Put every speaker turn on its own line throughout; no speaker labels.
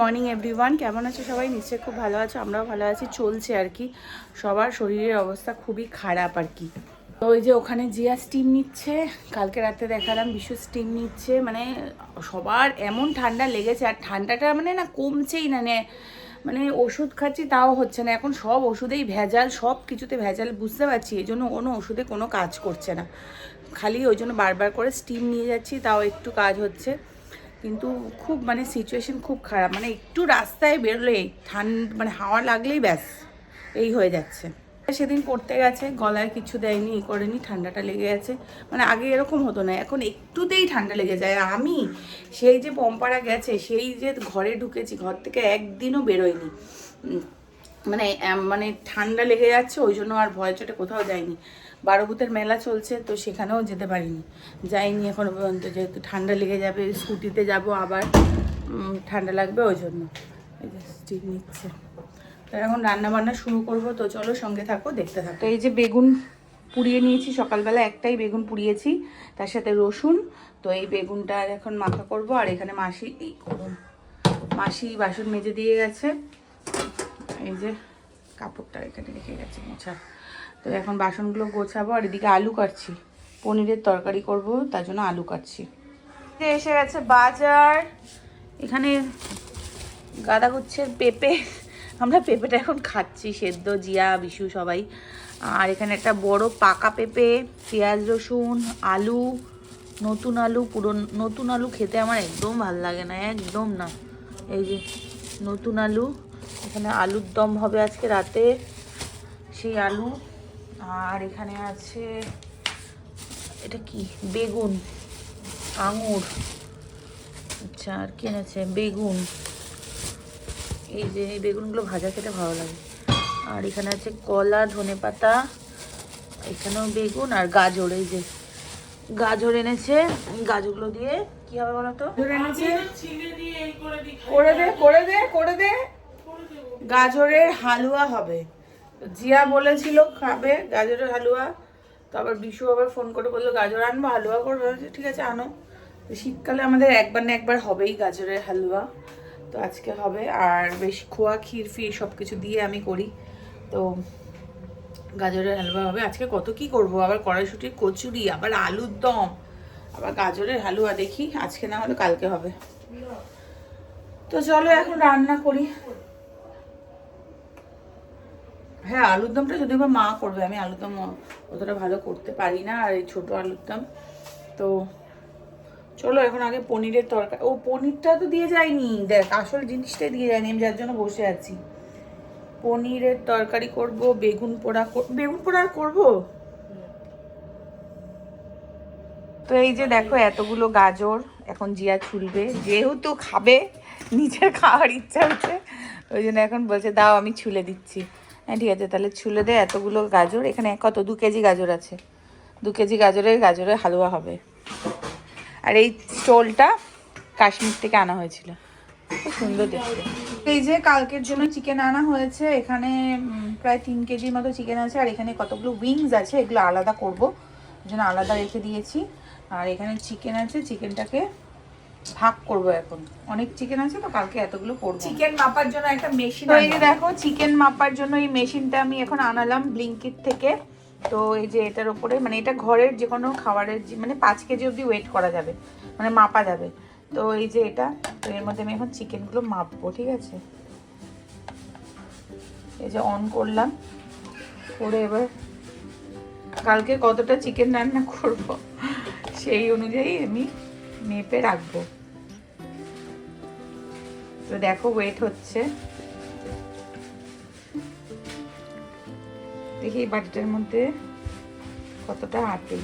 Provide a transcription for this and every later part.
Morning everyone. কেমন আছো সবাই? নিশ্চয়ই খুব ভালো আছো, আমরাও ভালো আছি। চলছে আর কি। সবার শরীরের অবস্থা খুবই খারাপ আর কি। তো ওই যে ওখানে জিয়া স্টিম নিচ্ছে, কালকে রাতে দেখালাম বিশ্ব স্টিম নিচ্ছে। মানে সবার এমন ঠান্ডা লেগেছে, আর ঠান্ডাটা মানে না কমছেই না মানে মানে ওষুধ খাচ্ছি তাও হচ্ছে না। এখন সব ওষুধেই ভেজাল, সব কিছুতে ভেজাল, বুঝতে পারছি। এই জন্য কোনো ওষুধে কোনো কাজ করছে না। খালি ওই জন্য বারবার করে স্টিম নিয়ে যাচ্ছি, তাও একটু কাজ হচ্ছে। কিন্তু খুব মানে সিচুয়েশন খুব খারাপ। মানে একটু রাস্তায় বেরোলেই ঠান্ডা মানে হাওয়া লাগলেই ব্যাস, এই হয়ে যাচ্ছে। সেদিন পড়তে গেছে, গলায় কিছু দেয়নি ই করেনি, ঠান্ডাটা লেগে গেছে। মানে আগে এরকম হতো না, এখন একটুতেই ঠান্ডা লেগে যায়। আমি সেই যে পম্পারা গেছে, সেই যে ঘরে ঢুকেছি, ঘর থেকে একদিনও বেরোয়নি। মানে মানে ঠান্ডা লেগে যাচ্ছে, ওই জন্য আর ভয় চটে কোথাও যাইনি বারোভূতের মেলা চলছে, তো সেখানেও যেতে পারিনি। যাইনি এখনও পর্যন্ত, যেহেতু ঠান্ডা লেগে যাবে, স্কুটিতে যাব আবার ঠান্ডা লাগবে ওই জন্য। স্টিক নিচ্ছে। তো এখন রান্না বান্না শুরু করব, তো চলো সঙ্গে থাকো, দেখতে থাকো। তো এই যে বেগুন পুড়িয়ে নিয়েছি, সকালবেলা একটাই বেগুন পুড়িয়েছি, তার সাথে রসুন। তো এই বেগুনটা এখন মাখা করব, আর এখানে মাসি, এই করুন। মাসি বাসন মেজে দিয়ে গেছে। এই যে কাপড়টা এখানে রেখে গেছে, মোছা। তো এখন বাসনগুলো গোছাবো আর এদিকে আলু কাটছি। পনিরের তরকারি করব, তার জন্য আলু কাটছি। এসে গেছে বাজার। এখানে গাদা গুচ্ছের পেঁপে। আমরা পেঁপেটা এখন খাচ্ছি, সেদ্ধ, জিয়া, বিশু সবাই। আর এখানে একটা বড় পাকা পেঁপে, পেঁয়াজ, রসুন, আলু, নতুন আলু পুরো নতুন আলু খেতে আমার একদম ভালো লাগে না, একদম না। এই যে নতুন আলু, এখানে আলুর দম হবে আজকে রাতে। সেই আলু আর এখানে আছে এটা কি? বেগুন আঙুর। আচ্ছা আর কি আছে? বেগুন। এই যে এই বেগুনগুলো ভাজা খেতে ভালো লাগে। আর এখানে আছে কলা ধনে পাতা এখানেও বেগুন আর গাজর। এই যে গাজর এনেছে। গাজরগুলো দিয়ে কি হবে বলো তো? করে দে করে দে করে দে। গাজরের হালুয়া হবে। জিয়া বলেছিল খাবে গাজরের হালুয়া তারপর বিশু আবার ফোন করে বলল, গাজর আনব, হালুয়া করব? ঠিক আছে, আনো। তো শীতকালে আমাদের একবার না একবার হবেই গাজরের হালুয়া, তো আজকে হবে। আর বেশি খোয়া, ক্ষীর, ফির সব কিছু দিয়ে আমি করি। তো গাজরের হালুয়া হবে। আজকে কত কি করব? আবার কড়াইশুটির কচুরি, আবার আলুর দম, আবার গাজরের হালুয়া দেখি। আজকে না হলে কালকে হবে। তো চলো এখন রান্না করি। হ্যাঁ আলুর দমটা যদি বা মা করবে, আমি আলুর দম অতটা ভালো করতে পারি না, আর এই ছোটো আলুর দম। তো চলো এখন আগে পনিরের তরকারি ও পনিরটা তো দিয়ে যায়নি, দেখ, আসল জিনিসটাই দিয়ে যায়নি, আমি যার জন্য বসে আছি। পনিরের তরকারি করব, বেগুন পোড়া বেগুন পোড়া আর করব? তো এই যে দেখো এতগুলো গাজর, এখন জিয়া ছুলবে, যেহেতু খাবে, নিজের খাওয়ার ইচ্ছা হচ্ছে, ওই জন্য এখন বলছে, দাও, আমি ছুলে দিচ্ছি। হ্যাঁ ঠিক আছে, তাহলে ছুলে দে এতগুলো গাজর। এখানে কত? দু কেজি গাজর আছে। দু কেজি গাজরের গাজরের হালুয়া হবে। আর এই স্টোলটা কাশ্মীর থেকে আনা হয়েছিল। খুব সুন্দর দেখতে। এই যে কালকের জন্য চিকেন আনা হয়েছে, এখানে প্রায় তিন কেজির মতো চিকেন আছে, আর এখানে কতগুলো উইংস আছে, এগুলো আলাদা করব। জন্য আলাদা রেখে দিয়েছি। আর এখানে চিকেন আছে, চিকেনটাকে ভাগ করব এখন। অনেক চিকেন আছে তো কালকে এতগুলো করব।
চিকেন মাপার জন্য একটা মেশিন
এই যে দেখো চিকেন মাপার জন্য এই মেশিনটা আমি এখন আনালাম ব্লিঙ্কিট থেকে। তো এই যে এটার উপরে মানে এটা ঘরের যে কোনো খাবারের যে- মানে পাঁচ কেজি অবধি ওয়েট করা যাবে মানে মাপা যাবে। তো এই যে এটা তো এর মধ্যে আমি এখন চিকেনগুলো মাপবো ঠিক আছে? এই যে অন করলাম করে এবার কালকে কতটা চিকেন রান্না করব সেই অনুযায়ী আমি মেপে রাখব। তো দেখো ওয়েট হচ্ছে। দেখি এই বাটিটার মধ্যে কতটা আটে।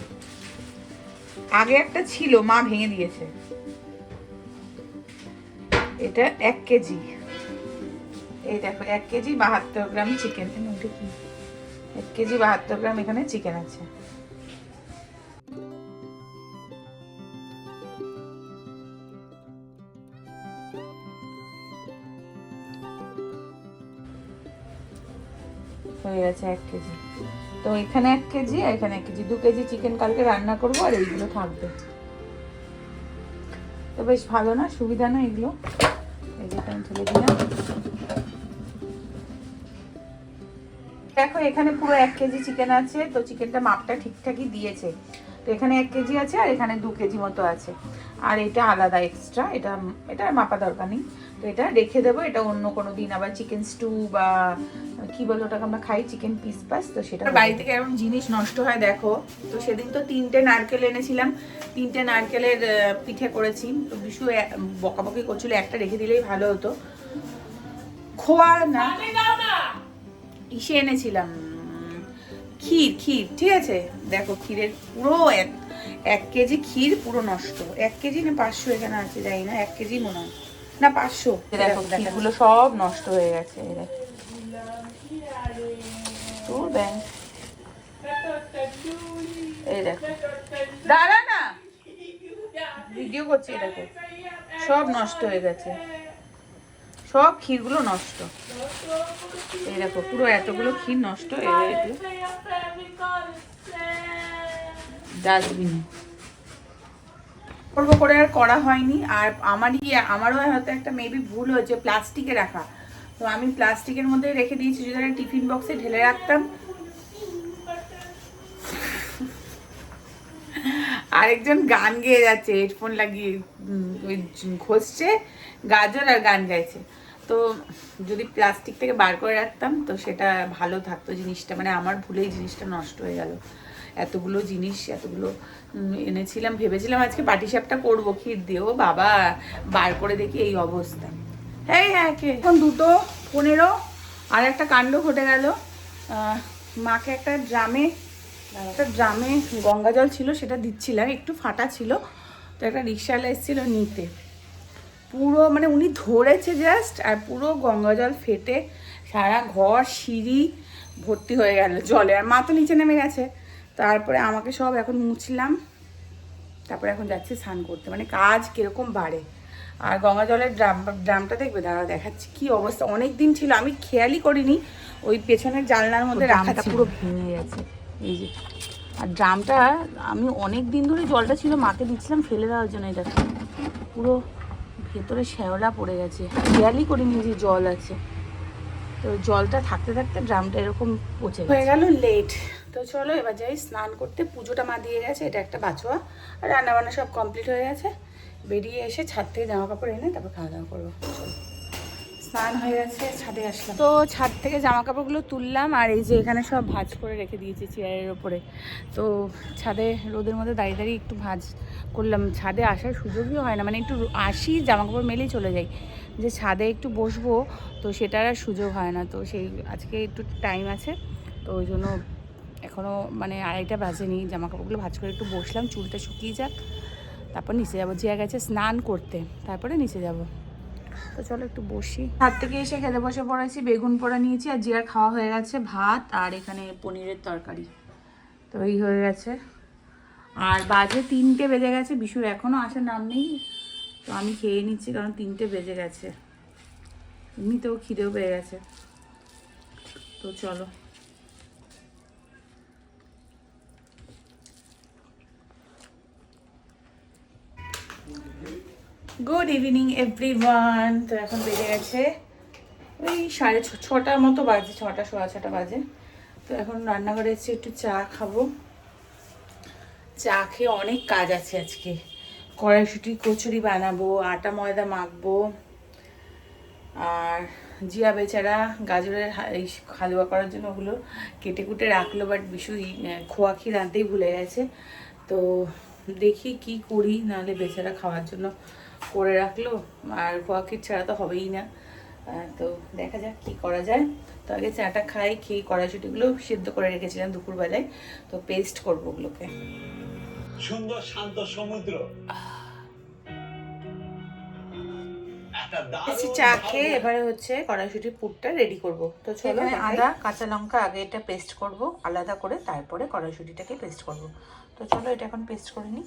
আগে একটা ছিল, মা ভেঙে দিয়েছে। এটা এক কেজি। এই দেখো, এক কেজি বাহাত্তর গ্রাম চিকেন এক কেজি বাহাত্তর গ্রাম এখানে চিকেন আছে। গেছে এক কেজি। তো এখানে এক কেজি, আর এখানে এক কেজি। দু কেজি চিকেন কালকে রান্না করব, আর এইগুলো থাকবে। তো বেশ ভালো না? সুবিধা না এগুলো? এই যেটার ঢেলে দিলাম। দেখো, এখানে পুরো এক কেজি চিকেন আছে। তো চিকেনটা মাপটা ঠিকঠাকই দিয়েছে। তো এখানে এক কেজি আছে, আর এখানে দু কেজি মতো আছে। আর এটা আলাদা এক্সট্রা এটা এটা মাপা দরকার নেই। তো এটা রেখে দেবো। এটা অন্য কোনো দিন আবার চিকেন স্টু বা কি বলে ওটাকে আমরা খাই চিকেন পিস পাস তো সেটা বাড়ি থেকে এরকম জিনিস নষ্ট হয় দেখো। তো সেদিন তো তিনটে নারকেল এনেছিলাম তিনটে নারকেলের পিঠে করেছি। তো বিশু বকাবকি করছিল একটা রেখে দিলেই ভালো হতো। খোয়া না। ইসে এনেছিলাম। ক্ষীর ক্ষীর ঠিক আছে? দেখো ক্ষীরের পুরো এক এক কেজি ক্ষীর পুরো নষ্ট। এক কেজি না পাঁচশো এখানে আছে জানি না এক কেজি মনে হয়। না পাঁচশো। দেখো। ক্ষীরগুলো সব নষ্ট হয়ে গেছে এই দেখো। ব্যাংক এই দেখো। দাঁড়া না। ভিডিও করছি দেখো সব নষ্ট হয়ে গেছে। সব ক্ষীরগুলো নষ্ট। এই দেখো, পুরো এতগুলো ক্ষীর নষ্ট ডাস্টবিনে করব করে আর করা হয়নি। আর আমারই, আমারও হয়তো একটা মেবি ভুল হয়েছে প্লাস্টিকে রাখা। তো আমি প্লাস্টিকের মধ্যে রেখে দিয়েছি, যদি টিফিন বক্সে ঢেলে রাখতাম আরেকজন গান গেয়ে যাচ্ছে হেডফোন লাগিয়ে ওই ঘষছে, গাজর আর গান গাইছে। তো যদি প্লাস্টিক থেকে বার করে রাখতাম, তো সেটা ভালো থাকতো জিনিসটা। মানে আমার ভুলেই জিনিসটা নষ্ট হয়ে গেল। এতগুলো জিনিস, এতগুলো এনেছিলাম, ভেবেছিলাম আজকে পাটিসাপটা করব, ক্ষীর দিয়ে। ও বাবা, বার করে দেখি এই অবস্থা। হ্যাঁ হ্যাঁ কে এখন দুটো, পনেরো আর একটা কাণ্ড ঘটে গেল। মাকে একটা ড্রামে একটা ড্রামে গঙ্গা জল ছিল সেটা দিচ্ছিলাম একটু ফাটা ছিল তো একটা রিক্সাওয়ালা এসেছিল নিতে। পুরো মানে উনি ধরেছে জাস্ট আর পুরো গঙ্গা জল ফেটে সারা ঘর সিঁড়ি ভর্তি হয়ে গেল জলে। আর মা তো নিচে নেমে গেছে। তারপরে আমাকে সব এখন মুছলাম। তারপরে এখন যাচ্ছি স্নান করতে। মানে কাজ কীরকম বাড়ে। আর গঙ্গা জলের ড্রাম ড্রামটা দেখবে? দাঁড়া দেখাচ্ছি কি অবস্থা। অনেক দিন ছিল আমি খেয়ালই করিনি। ওই পেছনের জানলার মধ্যে রাখাটা পুরো ভেঙে গেছে। এই যে। আর ড্রামটা, আমি অনেক দিন ধরে জলটা ছিল, মাকে দিচ্ছিলাম, ফেলে দেওয়ার জন্য এটা। পুরো ভেতরে শ্যাওলা পড়ে গেছে। খেয়ালই করিনি যে জল আছে। তো জলটা থাকতে থাকতে ড্রামটা এরকম পচে হয়ে গেল লেট তো চলো এবার যাই স্নান করতে। পুজোটা মা দিয়ে গেছে, এটা একটা বাছোয়া। আর রান্নাবান্না সব কমপ্লিট হয়ে গেছে। বেরিয়ে এসে ছাদ থেকে জামা কাপড় এনে তারপর খাওয়া দাওয়া করব। স্নান হয়ে গেছে, ছাদে আসলাম। তো ছাদ থেকে জামা কাপড়গুলো তুললাম, আর এই যে এখানে সব ভাজ করে রেখে দিয়েছি চেয়ারের ওপরে। তো ছাদে, রোদের মধ্যে দাঁড়িয়ে দাঁড়িয়ে একটু ভাঁজ করলাম। ছাদে আসার সুযোগই হয় না মানে একটু আসি জামা কাপড় মেলেই চলে যাই। যে ছাদে একটু বসবো, তো সেটার আর সুযোগ হয় না। তো সেই আজকে একটু টাইম আছে, তো ওই জন্য এখনও মানে আড়াইটা বাজেনি। জামা কাপড়গুলো ভাজ করে একটু বসলাম, চুলটা শুকিয়ে যাক। তারপর নিচে যাব। জিয়া গেছে স্নান করতে, তারপরে নিচে যাব। তো চলো একটু বসি। হাত থেকে এসে খেতে বসে পড়েছি, বেগুন পোড়া নিয়েছি, আর জিয়ার খাওয়া হয়ে গেছে, ভাত আর এখানে পনিরের তরকারি। তো এই হয়ে গেছে। আর বাজে তিনটে বেজে গেছে, বিশুর এখনও আসার নাম নেই, তো আমি খেয়ে নিচ্ছি কারণ তিনটে বেজে গেছে। এমনিতেও খিদেও পেয়ে গেছে। তো চলো। গুড ইভিনিং এভরিওয়ান তো এখন বেজে গেছে ওই সাড়ে ছটার মতো বাজে ছটা সোয়া ছটা বাজে। তো এখন রান্নাঘরে এসেছি একটু চা খাব। চা খেয়ে অনেক কাজ আছে আজকে। কড়াইশুটি কচুরি বানাবো আটা ময়দা মাখবো আর জিয়া বেচারা গাজরের এই হালুয়া করার জন্য ওগুলো কেটে কুটে রাখল বাট বিশু এই, আহ, খোয়া ক্ষীর আনতেই ভুলে গেছে। তো দেখি কি করি নাহলে বেচারা খাওয়ার জন্য করে রাখল আর খোয়া ক্ষীর ছাড়া তো হবেই না। তো দেখা যাক কি করা যায়। তো আগে চাটা খাই খেয়ে কড়াইশুটিগুলো সিদ্ধ করে রেখেছিলাম দুপুরবেলায়। তো পেস্ট করব ওগুলোকে।
সুন্দর শান্ত সমুদ্র।
চা খেয়ে এবারে হচ্ছে কড়াইশুটির পুরটা রেডি করব। তো চলো
আদা কাঁচা লঙ্কা আগে এটা পেস্ট করব আলাদা করে তারপরে কড়াইশুটিটাকে পেস্ট করব। তো চলো এটা এখন পেস্ট করে নিই।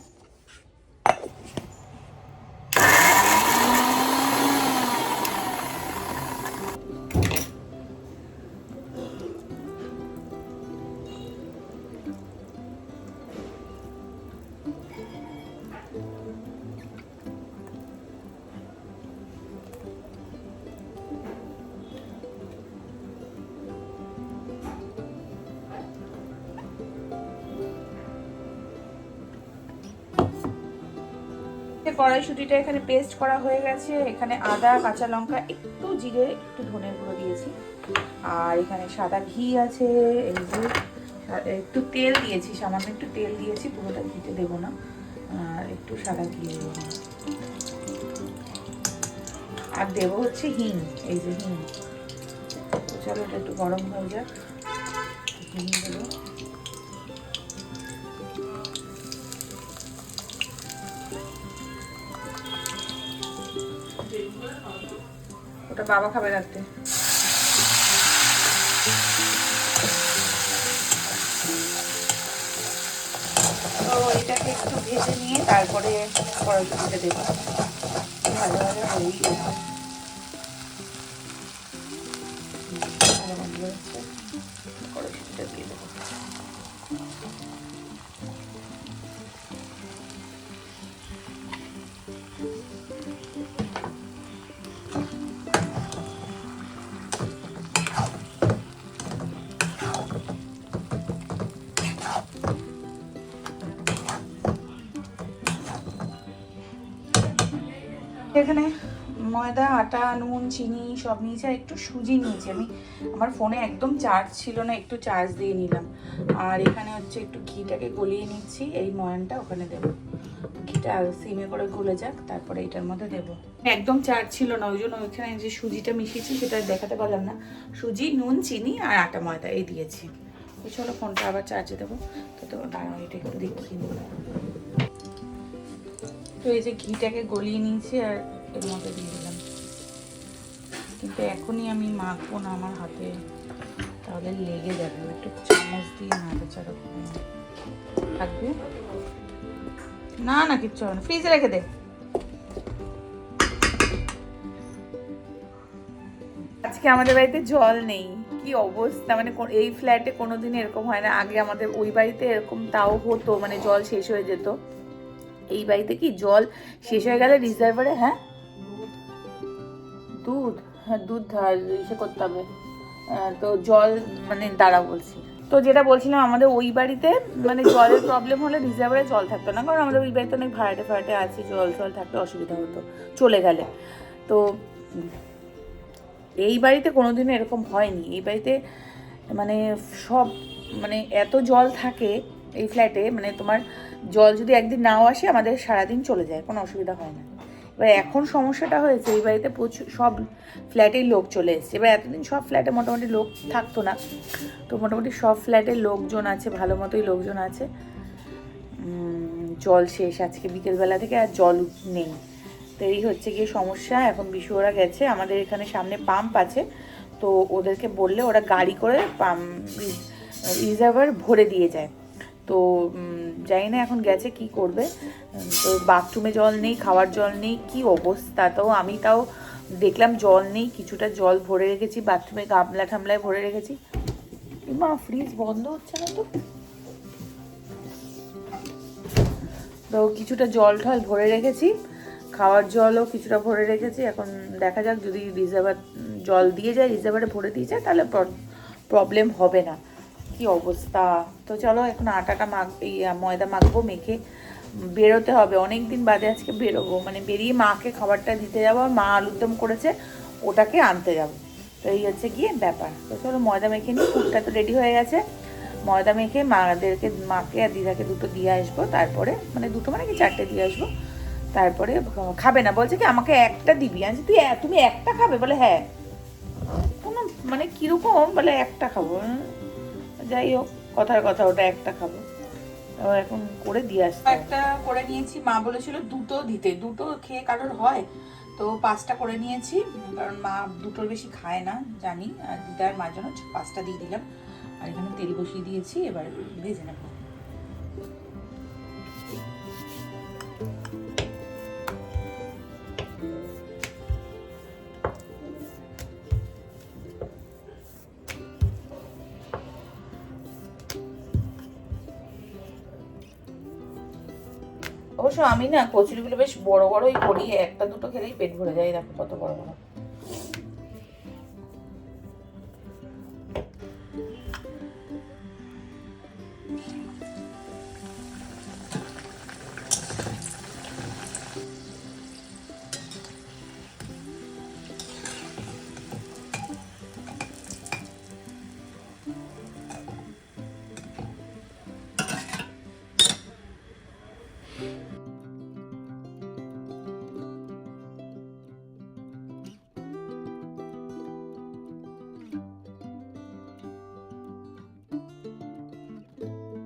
কড়াইশুটিটা এখানে পেস্ট করা হয়ে গেছে। এখানে আদা, কাঁচা লঙ্কা, একটু জিরে, একটু ধনে গুঁড়ো দিয়েছি। আর এখানে সাদা ঘি আছে, এই যে একটু তেল দিয়েছি, সামান্য একটু তেল দিয়েছি, পুরোটা ঘিতে দেবো না। আর একটু সাদা ঘি দেবো আর দেবো হচ্ছে হিং, এই যে হিং। চলো এটা একটু গরম হয়ে যাক। হিং দেবো। ওটা বাবা খাবে রাখতে তো এটাকে একটু ভেজে নিয়ে তারপরে কড়াইশুটিতে দেবো। ভালোভাবে হয়েই গেছে। এখানে ময়দা, আটা, নুন, চিনি সব নিয়েছি আর একটু সুজি নিয়েছি। আমি, আমার ফোনে একদম চার্জ ছিল না, একটু চার্জ দিয়ে নিলাম। আর এখানে হচ্ছে একটু ঘিটাকে গলিয়ে নিচ্ছি, এই ময়ানটা ওখানে দেবো। ঘিটা সিমে করে গলে যাক, তারপরে এটার মধ্যে দেবো। একদম চার্জ ছিল না, ওই জন্য ওইখানে যে সুজিটা মিশিয়েছি সেটা দেখাতে পারলাম না। সুজি, নুন, চিনি আর আটা ময়দা এই দিয়েছি। তো চলো ফোনটা আবার চার্জে দেবো। তো দাঁড়াও, এটা একটু দেখিয়ে নেব তো এই যে ঘিটাকে গলিয়ে নিয়েছি আর এর মধ্যে দিয়ে দিলাম। কিন্তু এখনই আমি মাখবো না আমার হাতে, তাহলে লেগে যাবে। একটু চামচ দিয়ে নাড়াচাড়া করে থাকবে? না না, কিচ্ছু হবে না। ফ্রিজে রেখে দে। আজকে আমাদের বাড়িতে জল নেই। কি অবস্থা? মানে এই ফ্ল্যাটে কোনোদিন এরকম হয় না। আগে আমাদের ওই বাড়িতে এরকম তাও হতো মানে জল শেষ হয়ে যেত। এই বাড়িতে কি জল শেষ হয়ে গেলে রিজার্ভারে হ্যাঁ? দুধ হ্যাঁ দুধ ধার ইসে করতে হবে। তো জল মানে দাঁড়া বলছি। তো যেটা বলছিলাম, আমাদের ওই বাড়িতে মানে জলের প্রবলেম হলে রিজার্ভারে জল থাকতো না, কারণ আমাদের ওই বাড়িতে অনেক ভাড়াটে ফাড়াটে আছে, জল জল থাকতে অসুবিধা হতো, চলে গেলে। তো এই বাড়িতে কোনোদিনও এরকম হয়নি। এই বাড়িতে মানে সব মানে এত জল থাকে এই ফ্ল্যাটে মানে তোমার জল যদি একদিন নাও আসে, আমাদের সারাদিন চলে যায়, কোনো অসুবিধা হয় না। এবার এখন সমস্যাটা হয়েছে, এই বাড়িতে প্রচুর, সব ফ্ল্যাটেই লোক চলে এসেছে। এবার এতদিন সব ফ্ল্যাটে মোটামুটি লোক থাকতো না। তো মোটামুটি সব ফ্ল্যাটে লোকজন আছে, ভালো মতোই লোকজন আছে। জল শেষ আজকে বিকেলবেলা থেকে আর জল নেই। তো এই হচ্ছে গিয়ে সমস্যা, এখন বিশু ওরা গেছে, আমাদের এখানে সামনে পাম্প আছে। তো ওদেরকে বললে ওরা গাড়ি করে পাম্প রিজার্ভার ভরে দিয়ে যায়। তো জানি না এখন গেছে কি করবে। তো বাথরুমে জল নেই, খাওয়ার জল নেই, কি অবস্থা? তো আমি তাও দেখলাম জল নেই, কিছুটা জল ভরে রেখেছি, বাথরুমে গামলা ঠামলায় ভরে রেখেছি। মা ফ্রিজ বন্ধ হচ্ছে না তো? তো কিছুটা জল টল ভরে রেখেছি, খাওয়ার জলও কিছুটা ভরে রেখেছি। এখন দেখা যাক, যদি রিজার্ভার জল দিয়ে যায় রিজার্ভারে ভরে দিয়ে যায়, তাহলে প্রবলেম হবে না। কি অবস্থা? তো চলো এখন আটাটা মাখ ময়দা মাখবো, মেখে বেরোতে হবে। অনেক দিন বাদে আজকে বেরোবো। মানে বেরিয়ে মাকে খাবারটা দিতে যাব মা আলুর দম করেছে, ওটাকে আনতে যাব। তো এই হচ্ছে গিয়ে ব্যাপার। তো চলো ময়দা মেখে নিই ফুটটা তো রেডি হয়ে গেছে। ময়দা মেখে মাদেরকে, মাকে আর দিদাকে দুটো দিয়ে আসব। তারপরে মানে দুটো মানে কি চারটে দিয়ে আসব। তারপরে খাবে না। বলছে কি, আমাকে একটা দিবি। আমি তুই তুমি একটা খাবে? বলে হ্যাঁ। কোনো মানে কীরকম? বলে, একটা খাব। যাই হোক, কথার কথা, ওটা একটা খাব। এখন করে দিয়ে আসতে একটা করে নিয়েছি, মা বলেছিল দুটো দিতে। দুটো খেয়ে কারোর হয়। তো পাঁচটা করে নিয়েছি, কারণ মা দুটোর বেশি খায় না, জানি। আর দিদার মার জন্য পাঁচটা দিয়ে দিলাম। আর এখানে তেল বসিয়ে দিয়েছি, এবার ভেজে নেব। অবশ্য আমি না কচুরিগুলো বেশ বড় বড়ই করি, একটা দুটো খেলেই পেট ভরে যায় দেখো কত বড় বড়।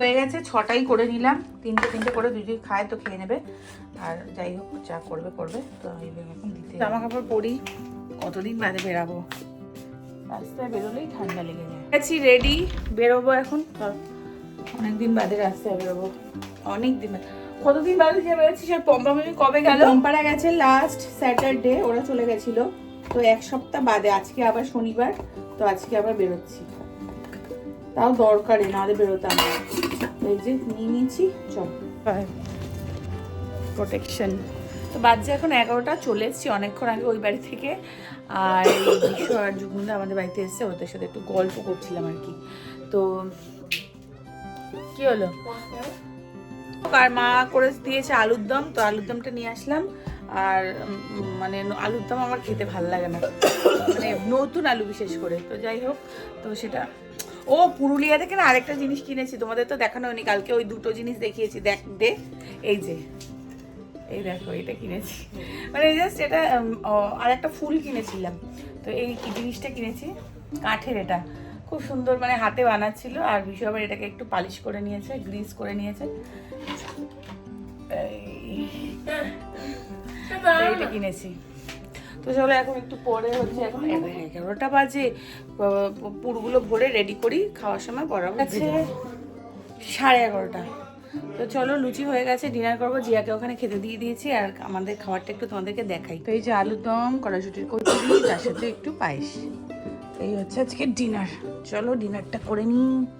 হয়ে গেছে ছটাই করে নিলাম। তিনটে তিনটে করে দুই খায় তো খেয়ে নেবে। আর যাই হোক যা করবে করবে। তো এখন দিতে
জামা কাপড় পরি কতদিন বাদে বেরাবো? রাস্তায় বেরোলেই ঠান্ডা লেগে যায়। আছি রেডি বেরোবো এখন। অনেকদিন বাদে রাস্তায় বেরোবো। অনেক দিন বাদে। কতদিন বাদে যে বেরোচ্ছি সে পম্পা মামি কবে গেল? পম্পারা গেছে লাস্ট স্যাটারডে ওরা চলে গেছিল। তো এক সপ্তাহ বাদে আজকে আবার শনিবার তো আজকে আবার বেরোচ্ছি। তাও দরকারে নাহলে বেরোতাম এই যে নিয়ে নিয়েছি চল। প্রোটেকশন তো বাজছে এখন এগারোটা চলে এসেছি অনেকক্ষণ আগে ওই বাড়ি থেকে। আর বিশ্ব আর যুগমুন্দা আমাদের বাড়িতে এসছে ওদের সাথে একটু গল্প করছিলাম আর কি। তো কি হলো? আর মা করে দিয়েছে আলুর দম তো আলুর দমটা নিয়ে আসলাম। আর মানে আলুর দম আমার খেতে ভালো লাগে না। মানে নতুন আলু বিশেষ করে। তো যাই হোক তো সেটা ও পুরুলিয়া থেকে না আরেকটা জিনিস কিনেছি, তোমাদের তো দেখানো হয়নি, কালকে ওই দুটো জিনিস দেখিয়েছি, দেখ, দে, এই যে, এই দেখো, এটা কিনেছি। মানে জাস্ট এটা আর একটা ফুল কিনেছিলাম। তো এই জিনিসটা কিনেছি? কাঠের এটা। খুব সুন্দর মানে হাতে বানাচ্ছিল, আর বিষয় আবার এটাকে একটু পালিশ করে নিয়েছে গ্রিস করে নিয়েছে। এইটা কিনেছি। তো চলো এখন একটু পরে হচ্ছে এখন এগারো- এগারোটা বাজে। পুরগুলো ভরে রেডি করি খাওয়ার সময় বরাবর আছে সাড়ে এগারোটা। তো চলো লুচি হয়ে গেছে ডিনার করব জিয়াকে ওখানে খেতে দিয়ে দিয়েছি আর আমাদের খাবারটা একটু তোমাদেরকে দেখাই। তো এই যে আলুর দম কড়াইশুটির কচুরি তার সাথে একটু পায়েস। এই হচ্ছে আজকে ডিনার চলো ডিনারটা করে নিই।